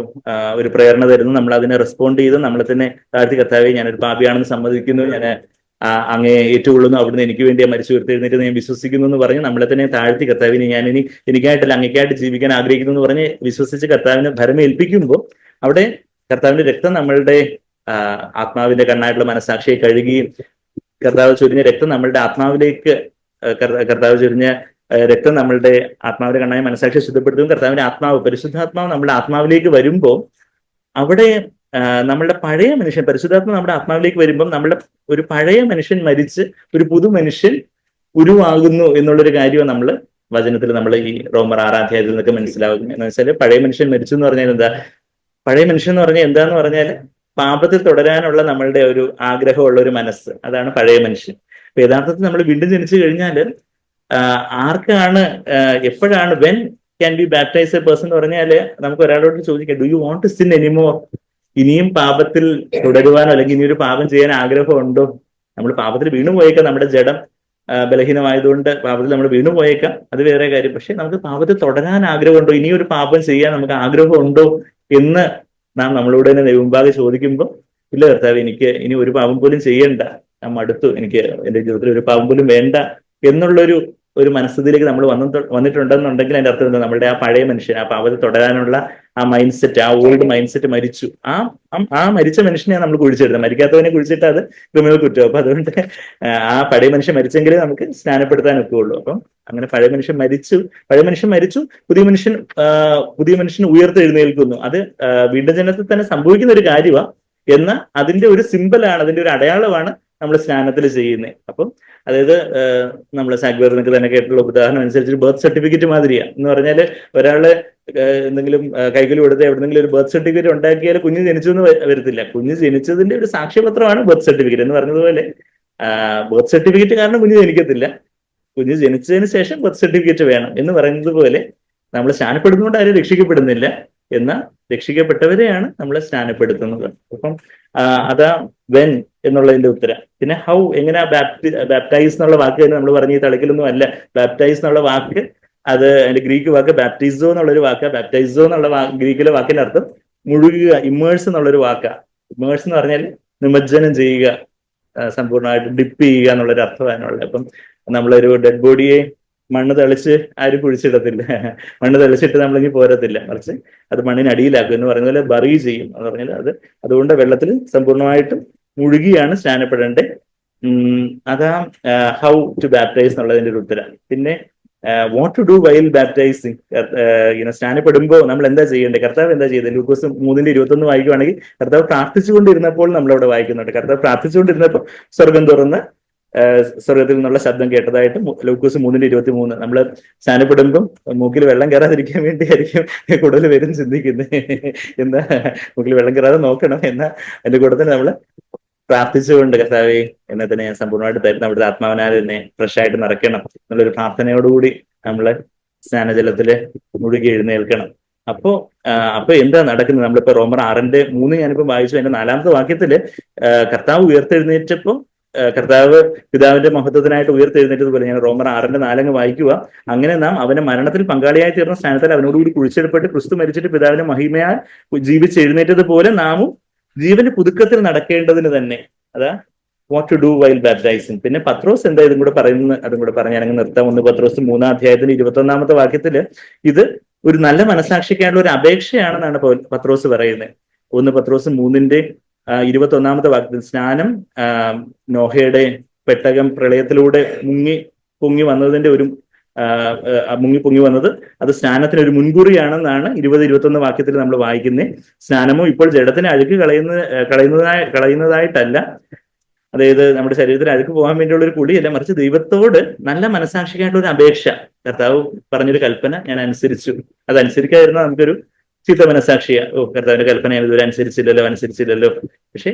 ഒരു പ്രേരണ തരുന്നു. നമ്മൾ അതിനെ റെസ്പോണ്ട് ചെയ്ത്. നമ്മളെ തന്നെ താഴ്ത്തി കർത്താവെ ഞാനൊരു പാപിയാണെന്ന് സമ്മതിക്കുന്നു. ഞാൻ അങ്ങേ ഏറ്റുകൊള്ളുന്നു. അവിടുന്ന് എനിക്ക് വേണ്ടി മരിച്ചു ഉയർത്തെഴുന്നേറ്റ് ഞാൻ വിശ്വസിക്കുന്നു എന്ന് പറഞ്ഞ് നമ്മളെ തന്നെ താഴ്ത്തി കർത്താവിനെ ഞാൻ ഇനി എനിക്കായിട്ടല്ല അങ്ങേക്കായിട്ട് ജീവിക്കാൻ ആഗ്രഹിക്കുന്നു എന്ന് പറഞ്ഞ് വിശ്വസിച്ച് കർത്താവിനെ ഭരമേൽപ്പിക്കുമ്പോൾ അവിടെ കർത്താവിന്റെ രക്തം നമ്മളുടെ ആത്മാവിന്റെ കണ്ണായിട്ടുള്ള മനസാക്ഷിയെ കഴുകിയും കർത്താവ് ചൊരിഞ്ഞ രക്തം നമ്മളുടെ ആത്മാവിലേക്ക് കർത്താവ് ചൊരിഞ്ഞ രക്തം നമ്മളുടെ ആത്മാവിന്റെ കണ്ണായ മനസാക്ഷി ശുദ്ധപ്പെടുത്തും കർത്താവിന്റെ ആത്മാവ് പരിശുദ്ധാത്മാവ് നമ്മുടെ ആത്മാവിലേക്ക് വരുമ്പോൾ അവിടെ നമ്മളുടെ പഴയ മനുഷ്യൻ പരിശുദ്ധാത്മ നമ്മുടെ ആത്മാവിലേക്ക് വരുമ്പം നമ്മുടെ ഒരു പഴയ മനുഷ്യൻ മരിച്ച് ഒരു പുതു മനുഷ്യൻ ഉരുവാകുന്നു എന്നുള്ളൊരു കാര്യമാണ് നമ്മൾ വചനത്തിൽ നമ്മൾ ഈ റോമർ ആറാധ്യായത്തിൽ നിന്നൊക്കെ മനസ്സിലാവുന്നു എന്ന് വെച്ചാൽ പഴയ മനുഷ്യൻ മരിച്ചു എന്ന് പറഞ്ഞാൽ എന്താ? പഴയ മനുഷ്യൻ എന്ന് പറഞ്ഞാൽ എന്താന്ന് പറഞ്ഞാൽ പാപത്തിൽ തുടരാനുള്ള നമ്മളുടെ ഒരു ആഗ്രഹമുള്ള ഒരു മനസ്സ്. അതാണ് പഴയ മനുഷ്യൻ. അപ്പൊ യഥാർത്ഥത്തിൽ നമ്മൾ വീണ്ടും ജനിച്ചു കഴിഞ്ഞാൽ ആർക്കാണ് എപ്പോഴാണ് when can be baptize a person എന്ന് പറഞ്ഞാൽ നമുക്ക് ഒരാളോട് ചോദിക്കാം do you want to sin anymore ഇനിയും പാപത്തിൽ തുടരുവാനോ അല്ലെങ്കിൽ ഇനിയൊരു പാപം ചെയ്യാൻ ആഗ്രഹം ഉണ്ടോ നമ്മൾ പാപത്തിൽ വീണു പോയേക്കാം. നമ്മുടെ ജഡം ബലഹീനമായതുകൊണ്ട് പാപത്തിൽ നമ്മൾ വീണു പോയേക്കാം. അത് വേറെ കാര്യം. പക്ഷെ നമുക്ക് പാപത്തിൽ തുടരാൻ ആഗ്രഹമുണ്ടോ? ഇനിയൊരു പാപം ചെയ്യാൻ നമുക്ക് ആഗ്രഹം ഉണ്ടോ എന്ന് നാം നമ്മളോട് തന്നെ ദൈവമുമ്പാകെ ചോദിക്കുമ്പോൾ ഇല്ല കർത്താവ് എനിക്ക് ഇനി ഒരു പാപം പോലും ചെയ്യണ്ട. ഞാൻ മടുത്തു. എനിക്ക് എന്റെ ജീവിതത്തിൽ ഒരു പാപം പോലും വേണ്ട. എന്നുള്ളൊരു ഒരു മനസ്ഥിതിയിലേക്ക് നമ്മൾ വന്നു വന്നിട്ടുണ്ടെന്നുണ്ടെങ്കിൽ അതിന്റെ അർത്ഥം എന്താ? നമ്മുടെ ആ പഴയ മനുഷ്യൻ ആ പാപത്തിൽ തുടരാനുള്ള ആ മൈൻഡ് സെറ്റ് ആ ഓൾഡ് മൈൻഡ് സെറ്റ് മരിച്ചു. ആ ആ- മരിച്ച മനുഷ്യനെ നമ്മൾ കുഴിച്ചെടുത്തത് മരിക്കാത്തവനെ കുഴിച്ചിട്ട് അത് ക്രിമിനൽ കുറ്റം. അപ്പൊ അതുകൊണ്ട് ആ പഴയ മനുഷ്യൻ മരിച്ചെങ്കിലേ നമുക്ക് സ്നാനപ്പെടുത്താൻ ഉള്ളു. അപ്പം അങ്ങനെ പഴയ മനുഷ്യൻ മരിച്ചു പഴയ മനുഷ്യൻ മരിച്ചു പുതിയ മനുഷ്യൻ പുതിയ മനുഷ്യൻ ഉയർത്തെഴുന്നേൽക്കുന്നു. അത് വീണ്ടും ജനത്തിൽ തന്നെ സംഭവിക്കുന്ന ഒരു കാര്യമാണ് എന്ന അതിന്റെ ഒരു സിമ്പിളാണ് അതിന്റെ ഒരു അടയാളമാണ് നമ്മൾ സ്നാനത്തിൽ ചെയ്യുന്നത്. അപ്പം അതായത് നമ്മൾ സാഗ്വേറിനൊക്കെ തന്നെ കേട്ടുള്ള ഉദാഹരണം അനുസരിച്ച് ബർത്ത് സർട്ടിഫിക്കറ്റ് മാതിരിയാ. എന്ന് പറഞ്ഞാൽ ഒരാളെ എന്തെങ്കിലും കൈകൾ കൊടുത്ത് എവിടെന്നെങ്കിലും ഒരു ബർത്ത് സർട്ടിഫിക്കറ്റ് ഉണ്ടാക്കിയാൽ കുഞ്ഞ് ജനിച്ചു എന്ന് വരത്തില്ല. കുഞ്ഞ് ജനിച്ചതിന്റെ ഒരു സാക്ഷ്യപത്രമാണ് ബർത്ത് സർട്ടിഫിക്കറ്റ് എന്ന് പറഞ്ഞതുപോലെ. ബർത്ത് സർട്ടിഫിക്കറ്റ് കാരണം കുഞ്ഞ് ജനിക്കത്തില്ല. കുഞ്ഞ് ജനിച്ചതിന് ശേഷം ബർത്ത് സർട്ടിഫിക്കറ്റ് വേണം എന്ന് പറയുന്നത് പോലെ നമ്മൾ സ്നാനപ്പെടുന്നതുകൊണ്ട് ആരും രക്ഷിക്കപ്പെടുന്നില്ല എന്ന രക്ഷിക്കപ്പെട്ടവരെയാണ് നമ്മൾ സ്നാനപ്പെടുത്തുന്നത്. അപ്പം അതാ വെൻ എന്നുള്ളതിന്റെ ഉത്തരം. പിന്നെ ഹൗ എങ്ങനെ ബാപ്റ്റൈസ് എന്നുള്ള വാക്ക് തന്നെ നമ്മൾ പറഞ്ഞ ഈ തളിക്കലൊന്നും അല്ല. ബാപ്റ്റൈസ് എന്നുള്ള വാക്ക് അത് അതിന്റെ ഗ്രീക്ക് വാക്ക് ബാപ്റ്റിസോ എന്നുള്ളൊരു വാക്ക്. ബാപ്റ്റൈസോ എന്നുള്ള ഗ്രീക്കിലെ വാക്കിന്റെ അർത്ഥം മുഴുകുക ഇമേഴ്സ് എന്നുള്ളൊരു വാക്കാ. ഇമേഴ്സ് എന്ന് പറഞ്ഞാൽ നിമജ്ജനം ചെയ്യുക സമ്പൂർണമായിട്ട് ഡിപ്പ് ചെയ്യുക എന്നുള്ളൊരു അർത്ഥമാണുള്ളത്. അപ്പം നമ്മളൊരു ഡെഡ് ബോഡിയെ മണ്ണ് തെളിച്ച് ആരും കുഴിച്ചിടത്തില്ല. മണ്ണ് തെളിച്ചിട്ട് നമ്മളിനി പോരത്തില്ല. മറിച്ച് അത് മണ്ണിനടിയിലാക്കും എന്ന് പറഞ്ഞാൽ ബറി ചെയ്യും. എന്ന് പറഞ്ഞാൽ അത് അതുകൊണ്ട് വെള്ളത്തിൽ സമ്പൂർണമായിട്ടും മുഴുകിയാണ് സ്നാനപ്പെടേണ്ടത് അതാ ഹൗ ടു ബാപ്റ്റൈസ് എന്നുള്ളതിന്റെ ഒരു ഉത്തരം. പിന്നെ what to do while baptizing ഇങ്ങനെ സ്നാനപ്പെടുമ്പോൾ നമ്മൾ എന്താ ചെയ്യേണ്ടത്? കർത്താവ് എന്താ ചെയ്തത്? ലൂക്കോസ് മൂന്നിന്റെ ഇരുപത്തൊന്ന് വായിക്കുവാണെങ്കിൽ കർത്താവ് പ്രാർത്ഥിച്ചുകൊണ്ടിരുന്നപ്പോൾ നമ്മൾ അവിടെ വായിക്കുന്നുണ്ട്. കർത്താവ് പ്രാർത്ഥിച്ചുകൊണ്ടിരുന്നപ്പോൾ സ്വർഗം തുറന്ന് സ്വർഗത്തിൽ നിന്നുള്ള ശബ്ദം കേട്ടതായിട്ട് ലൂക്കോസ് മൂന്നിന്റെ ഇരുപത്തി മൂന്ന് നമ്മൾ സ്നാനപ്പെടുമ്പം മൂക്കിൽ വെള്ളം കയറാതിരിക്കാൻ വേണ്ടിയായിരിക്കും കൂടുതൽ പേരും ചിന്തിക്കുന്നത്. എന്താ മൂക്കിൽ വെള്ളം കയറാതെ നോക്കണം. എന്നാ അതിന്റെ കൂടെ തന്നെ നമ്മൾ പ്രാർത്ഥിച്ചുകൊണ്ട് കർത്താവെ എന്നെ തന്നെ ഞാൻ സമ്പൂർണമായിട്ട് തരുന്ന. അവിടുത്തെ ആത്മാവിനാൽ എന്നെ ഫ്രഷ് ആയിട്ട് നിറയ്ക്കണം. എന്നുള്ളൊരു പ്രാർത്ഥനയോടുകൂടി നമ്മൾ സ്നാനജലത്തിൽ മുഴുകി എഴുന്നേൽക്കണം. അപ്പോ അപ്പൊ എന്താ നടക്കുന്നത്? നമ്മളിപ്പോ റോമർ ആറിന്റെ മൂന്ന് ഞാനിപ്പോ വായിച്ചു. അതിന്റെ നാലാമത്തെ വാക്യത്തിൽ കർത്താവ് ഉയർത്തെഴുന്നേറ്റപ്പോ കർത്താവ് പിതാവിന്റെ മഹത്വത്തിനായിട്ട് ഉയർത്തെഴുന്നേറ്റതുപോലെ ഞാൻ റോമർ ആറിന്റെ നാലങ്ങ് വായിക്കുക. അങ്ങനെ നാം അവനെ മരണത്തിൽ പങ്കാളിയായി തീർന്ന സ്ഥാനത്തിൽ അവനോടുകൂടി കുഴിച്ചെടുപ്പെട്ട് ക്രിസ്തു മരിച്ചിട്ട് പിതാവിന്റെ മഹിമയാൽ ജീവിച്ചെഴുന്നേറ്റതുപോലെ നാമും ജീവന്റെ പുതുക്കത്തിൽ നടക്കേണ്ടതിന് തന്നെ അതാ what to do while baptizing പിന്നെ പത്രോസ് എന്താ ഇതും കൂടെ പറയുന്നത്? അതും കൂടെ പറഞ്ഞ് ഞാനങ്ങ് നിർത്താം. ഒന്ന് പത്രോസ് മൂന്നാം അധ്യായത്തിന് ഇരുപത്തി ഒന്നാമത്തെ വാക്യത്തിൽ ഇത് ഒരു നല്ല മനസാക്ഷിക്കാനുള്ള ഒരു അപേക്ഷയാണെന്നാണ് പത്രോസ് പറയുന്നത്. ഒന്ന് പത്രോസ് മൂന്നിന്റെ ഇരുപത്തി ഒന്നാമത്തെ വാക്യത്തിൽ സ്നാനം നോഹയുടെ പെട്ടകം പ്രളയത്തിലൂടെ മുങ്ങി പൊങ്ങി വന്നതിന്റെ ഒരു മുങ്ങി പൊങ്ങി വന്നത്. അത് സ്നാനത്തിന് ഒരു മുൻകൂറിയാണെന്നാണ് ഇരുപത് ഇരുപത്തൊന്ന് വാക്യത്തിൽ നമ്മൾ വായിക്കുന്നത് സ്നാനമോ ഇപ്പോൾ ജഡത്തിന് അഴുക്ക് കളയുന്ന കളയുന്നതായി കളയുന്നതായിട്ടല്ല. അതായത് നമ്മുടെ ശരീരത്തിന് അഴുക്ക് പോകാൻ വേണ്ടിയുള്ള ഒരു കുടിയല്ല മറിച്ച് ദൈവത്തോട് നല്ല മനസാക്ഷിക്കായിട്ടുള്ള ഒരു അപേക്ഷ. കർത്താവ് പറഞ്ഞൊരു കൽപ്പന ഞാൻ അനുസരിച്ചു. അത് നമുക്കൊരു ചീത്ത മനസാക്ഷിയാണ് ഓ കർത്താവിന്റെ കൽപ്പന ഞാൻ ഇതുവരെ അനുസരിച്ചില്ലല്ലോ അനുസരിച്ചില്ലല്ലോ. പക്ഷേ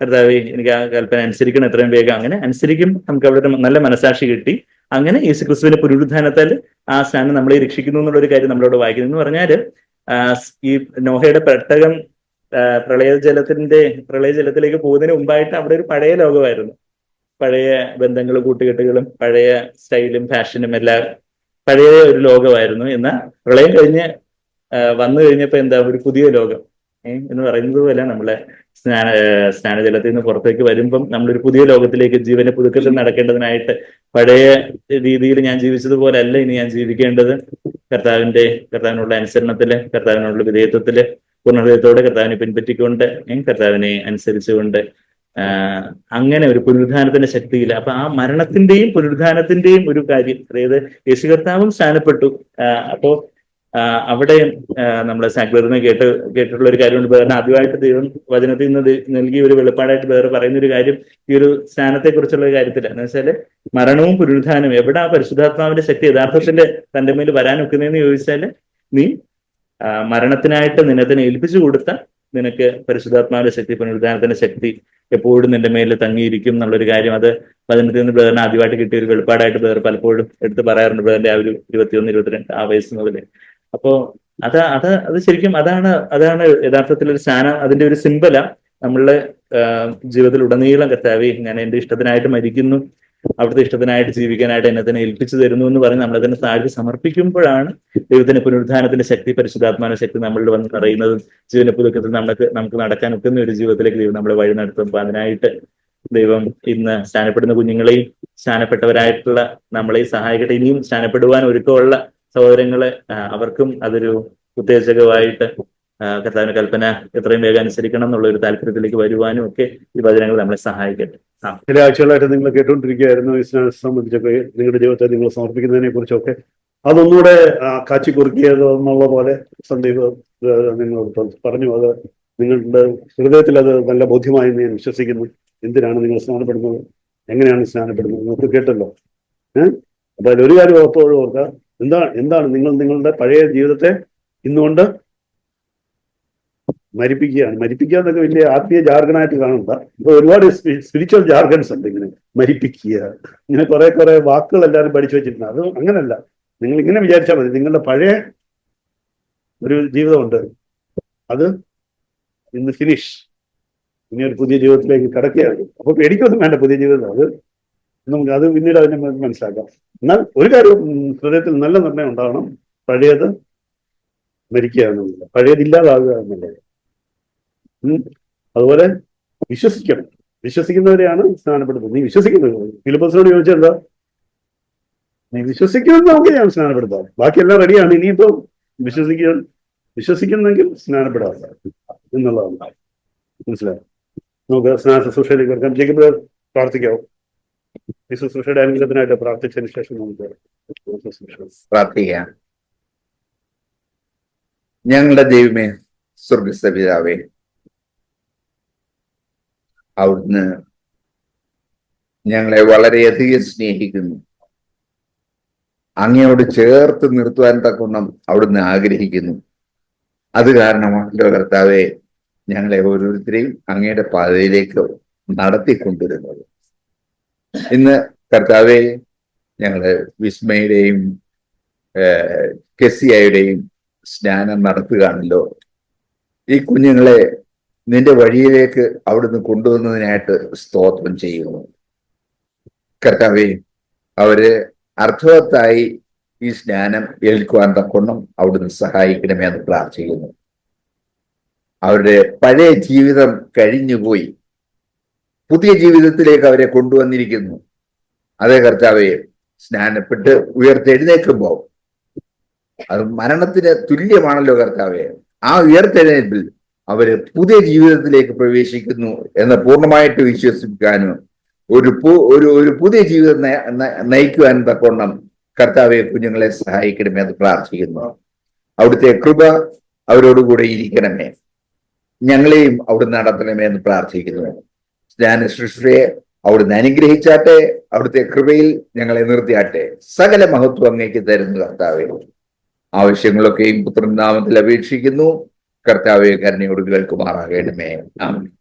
കർത്താവ് എനിക്ക് ആ കൽപ്പന അനുസരിക്കണം എത്രയും വേഗം. അങ്ങനെ അനുസരിക്കും. നമുക്ക് അവിടെ നല്ല മനസാക്ഷി കിട്ടി. അങ്ങനെ യേശു ക്രിസ്തുവിന്റെ പുനരുദ്ധാനത്താൽ ആ സ്നാനം നമ്മളെ രക്ഷിക്കുന്നു എന്നുള്ള ഒരു കാര്യം നമ്മളോട് വായിക്കുന്നു. എന്ന് പറഞ്ഞാൽ ഈ നോഹയുടെ പെട്ടകം പ്രളയജലത്തിന്റെ പ്രളയജലത്തിലേക്ക് പോകുന്നതിന് മുമ്പായിട്ട് അവിടെ ഒരു പഴയ ലോകമായിരുന്നു. പഴയ ബന്ധങ്ങളും കൂട്ടുകെട്ടുകളും പഴയ സ്റ്റൈലും ഫാഷനും എല്ലാം പഴയ ഒരു ലോകമായിരുന്നു. എന്നാൽ പ്രളയം കഴിഞ്ഞ് വന്നു കഴിഞ്ഞപ്പോ എന്താ? ഒരു പുതിയ ലോകം എന്ന് പറയുന്നത് പോലെ നമ്മളെ സ്നാന സ്നാനജലത്തിൽ നിന്ന് പുറത്തേക്ക് വരുമ്പം നമ്മളൊരു പുതിയ ലോകത്തിലേക്ക് ജീവനെ പുതുക്കത്തിൽ നടക്കേണ്ടതിനായിട്ട് പഴയ രീതിയിൽ ഞാൻ ജീവിച്ചതുപോലെ അല്ല ഇനി ഞാൻ ജീവിക്കേണ്ടത്. കർത്താവിന്റെ കർത്താവിനുള്ള അനുസരണത്തിൽ കർത്താവിനുള്ള വിധേയത്വത്തിൽ പൂർണഹൃദയത്തോടെ കർത്താവിനെ പിൻപറ്റിക്കൊണ്ട് കർത്താവിനെ അനുസരിച്ചുകൊണ്ട് അങ്ങനെ ഒരു പുനരുദ്ധാനത്തിന്റെ ശക്തിയില്ല. അപ്പൊ ആ മരണത്തിന്റെയും പുനരുദ്ധാനത്തിന്റെയും ഒരു കാര്യം അതായത് യേശു കർത്താവും സ്ഥാനപ്പെട്ടു അപ്പോ അവിടെ നമ്മൾ സാക്ലറിന് കേട്ട് കേട്ടിട്ടുള്ള ഒരു കാര്യമുണ്ട് വേറെ ആദ്യമായിട്ട് ദൈവം വചനത്തിൽ നിന്ന് നൽകിയ ഒരു വെളിപ്പാടായിട്ട് വേറെ പറയുന്ന ഒരു കാര്യം ഈ ഒരു സ്ഥാനത്തെ കുറിച്ചുള്ള കാര്യത്തിൽ. എന്ന് വെച്ചാൽ മരണവും പുനരുദ്ധാനവും എവിടെ ആ പരിശുദ്ധാത്മാവിന്റെ ശക്തി യഥാർത്ഥത്തിന്റെ തന്റെ മേൽ വരാൻ ഒക്കുന്നതെന്ന് ചോദിച്ചാൽ നീ മരണത്തിനായിട്ട് നിന്നെ തന്നെ ഏൽപ്പിച്ചു കൊടുത്ത നിനക്ക് പരിശുദ്ധാത്മാവിന്റെ ശക്തി പുനരുദ്ധാനത്തിന്റെ ശക്തി എപ്പോഴും നിന്റെ മേലിൽ തങ്ങിയിരിക്കും എന്നുള്ളൊരു കാര്യം. അത് വചനത്തിൽ നിന്ന് ബ്രദറിന് ആദ്യമായിട്ട് കിട്ടിയ ഒരു വെളിപ്പാടായിട്ട് ബ്രദർ പലപ്പോഴും എടുത്ത് പറയാറുണ്ട്. ബ്രദറിന്റെ ആ ഒരു ഇരുപത്തിയൊന്ന് ഇരുപത്തിരണ്ട് ആ വയസ്സ് അപ്പോ അത് അത് അത് ശരിക്കും അതാണ് അതാണ് യഥാർത്ഥത്തിൽ ഒരു സ്നാന അതിന്റെ ഒരു സിമ്പല നമ്മളുടെ ജീവിതത്തിൽ ഉടനീളം കർത്താവെ ഞാൻ എന്റെ ഇഷ്ടത്തിനായിട്ട് മരിക്കുന്നു. അവിടുത്തെ ഇഷ്ടത്തിനായിട്ട് ജീവിക്കാനായിട്ട് എന്നെ തന്നെ ഏൽപ്പിച്ചു തരുന്നു എന്ന് പറഞ്ഞ് നമ്മളെ തന്നെ താഴ്ത്തി സമർപ്പിക്കുമ്പോഴാണ് ദൈവത്തിന്റെ പുനരുദ്ധാനത്തിന്റെ ശക്തി പരിശുദ്ധാത്മാന ശക്തി നമ്മളിൽ വന്ന് നിറയുന്നതും. ജീവന പുതുക്കത്തിൽ നമുക്ക് നമുക്ക് നടക്കാൻ ഒക്കുന്ന ഒരു ജീവിതത്തിലേക്ക് ദൈവം നമ്മളെ വഴി നടത്തുമ്പോൾ അതിനായിട്ട് ദൈവം ഇന്ന് സ്നാനപ്പെടുന്ന കുഞ്ഞുങ്ങളെയും സ്നാനപ്പെട്ടവരായിട്ടുള്ള നമ്മളെയും സഹായിക്കട്ടെ. ഇനിയും സ്നാനപ്പെടുവാൻ ഒരുക്കമുള്ള സഹോദരങ്ങളെ അവർക്കും അതൊരു ഉത്തേജകമായിട്ട് കർത്താവിന് കൽപ്പന എത്രയും വേഗം അനുസരിക്കണം എന്നുള്ള ഒരു താല്പര്യത്തിലേക്ക് വരുവാനും ഒക്കെ ഈ വചനങ്ങൾ നമ്മളെ സഹായിക്കട്ടെ. ചില ആഴ്ചകളായിട്ട് നിങ്ങൾ കേട്ടുകൊണ്ടിരിക്കുകയായിരുന്നു സ്നാനത്തെ സംബന്ധിച്ചൊക്കെ നിങ്ങളുടെ ജീവിതത്തെ നിങ്ങൾ സമർപ്പിക്കുന്നതിനെ കുറിച്ചൊക്കെ അതൊന്നുകൂടെ കാച്ചി കുറുക്കിയത് എന്നുള്ള പോലെ സന്ദീപ് നിങ്ങൾ പറഞ്ഞു. അത് നിങ്ങളുടെ ഹൃദയത്തിൽ അത് നല്ല ബോധ്യമായി ഞാൻ വിശ്വസിക്കുന്നു. എന്തിനാണ് നിങ്ങൾ സ്നാനപ്പെടുന്നത്? എങ്ങനെയാണ് സ്നാനപ്പെടുന്നത്? നിങ്ങൾക്ക് കേട്ടല്ലോ. ഏഹ് അപ്പൊ അതിലൊരു കാര്യം ഉറപ്പോഴും ഓർക്കുക എന്താ എന്താണ് നിങ്ങൾ നിങ്ങളുടെ പഴയ ജീവിതത്തെ ഇന്നുകൊണ്ട് മരിപ്പിക്കുകയാണ്. മരിപ്പിക്കുക എന്നൊക്കെ വലിയ ആത്മീയ ജാർഗനായിട്ട് കാണണ്ട ഇപ്പൊ ഒരുപാട് സ്പിരിച്വൽ ജാർഗൻസ് ഉണ്ട് ഇങ്ങനെ മരിപ്പിക്കുക. ഇങ്ങനെ കുറെ കുറെ വാക്കുകൾ എല്ലാവരും പഠിച്ചു വെച്ചിട്ടുണ്ട്. അത് അങ്ങനല്ല. നിങ്ങൾ ഇങ്ങനെ വിചാരിച്ചാൽ മതി. നിങ്ങളുടെ പഴയ ഒരു ജീവിതമുണ്ട്. അത് ഇന്ന് ഫിനിഷ് ഇനി ഒരു പുതിയ ജീവിതത്തിലേക്ക് കിടക്കുകയാണ്. അപ്പൊ പേടിക്കൊന്നും വേണ്ട പുതിയ ജീവിതം. അത് നമുക്ക് അത് പിന്നീട് അതിനെ മനസ്സിലാക്കാം. എന്നാൽ ഒരു കാര്യം ഹൃദയത്തിൽ നല്ല നിർണയം ഉണ്ടാവണം. പഴയത് മരിക്കുക എന്നുള്ളത്. പഴയത് ഇല്ലാതാകുക എന്നുള്ളത്. അതുപോലെ വിശ്വസിക്കണം. വിശ്വസിക്കുന്നവരെയാണ് സ്നാനപ്പെടുത്തുന്നത് നീ വിശ്വസിക്കുന്നത് ഫിലിപ്പസിനോട് ചോദിച്ചാൽ എന്താ നീ വിശ്വസിക്കുന്നത് നമുക്ക് ഞാൻ സ്നാനപ്പെടുത്താം ബാക്കിയെല്ലാം റെഡിയാണ്. ഇനിയിപ്പോ വിശ്വസിക്കുക വിശ്വസിക്കുന്നെങ്കിൽ സ്നാനപ്പെടാം എന്നുള്ളതാണ്. മനസ്സിലായോ? നമുക്ക് സ്നാന ശുശ്രൂഷയിലേക്ക് കിടക്കാം. ജയിക്കുമ്പോൾ പ്രാർത്ഥിക്കാവും ഈ അനുഗ്രഹത്തിനായിട്ട് പ്രാർത്ഥിച്ചതിന് ശേഷം നമുക്ക് പ്രാർത്ഥിക്കാം. ഞങ്ങളുടെ ദൈവമേ സ്വർഗസ്ഥ അവിടുന്ന് ഞങ്ങളെ വളരെയധികം സ്നേഹിക്കുന്നു. അങ്ങയോട് ചേർത്ത് നിർത്തുവാൻ തക്കൊണ്ണം അവിടുന്ന് ആഗ്രഹിക്കുന്നു. അത് കാരണമാണല്ലോ കർത്താവെ ഞങ്ങളെ ഓരോരുത്തരെയും അങ്ങയുടെ പാതയിലേക്ക് നടത്തിക്കൊണ്ടിരുന്നത്. ഇന്ന് കർത്താവെ ഞങ്ങൾ വിസ്മയുടെയും കെസിയയുടെയും സ്നാനം നടത്തുകയാണല്ലോ. ഈ കുഞ്ഞുങ്ങളെ നിന്റെ വഴിയിലേക്ക് അവിടുന്ന് കൊണ്ടുവന്നതിനായിട്ട് സ്തോത്രം ചെയ്യുന്നു. കർത്താവെ അവർ അർത്ഥവത്തായി ഈ സ്നാനം ഏൽക്കുവാൻ തക്കൊണ്ണം അവിടുന്ന് സഹായിക്കണമേ എന്ന് പ്രാർത്ഥിക്കുന്നു. അവരുടെ പഴയ ജീവിതം കഴിഞ്ഞുപോയി. പുതിയ ജീവിതത്തിലേക്ക് അവരെ കൊണ്ടുവന്നിരിക്കുന്നു. അതേ കർത്താവെ സ്നാനപ്പെട്ട് ഉയർത്തെഴുന്നേൽക്കുമ്പോൾ അത് മരണത്തിന് തുല്യമാണല്ലോ കർത്താവെ. ആ ഉയർത്തെഴുന്നേൽപ്പിൽ അവർ പുതിയ ജീവിതത്തിലേക്ക് പ്രവേശിക്കുന്നു എന്ന് പൂർണമായിട്ട് വിശ്വസിക്കാനും ഒരു ഒരു ഒരു പുതിയ ജീവിതം നയിക്കുവാനും തക്കോണം കർത്താവെ കുഞ്ഞുങ്ങളെ സഹായിക്കണമേ എന്ന് പ്രാർത്ഥിക്കുന്നു. അവിടുത്തെ കൃപ അവരോടുകൂടെ ഇരിക്കണമേ. ഞങ്ങളെയും അവിടെ നടത്തണമേ എന്ന് പ്രാർത്ഥിക്കുന്നു. സ്നാന ശുശ്രൂഷയെ അവിടുന്ന് അനുഗ്രഹിച്ചാട്ടെ അവിടുത്തെ കൃപയിൽ ഞങ്ങളെ നിർത്തിയാട്ടെ. സകല മഹത്വം അങ്ങേക്ക് തരുന്നു കർത്താവെ. ആവശ്യങ്ങളൊക്കെയും പുത്രൻ നാമത്തിൽ അപേക്ഷിക്കുന്നു. കർത്താവെ കരുണയോട് കേൾക്കുമാറാകണമേ. ആമേൻ.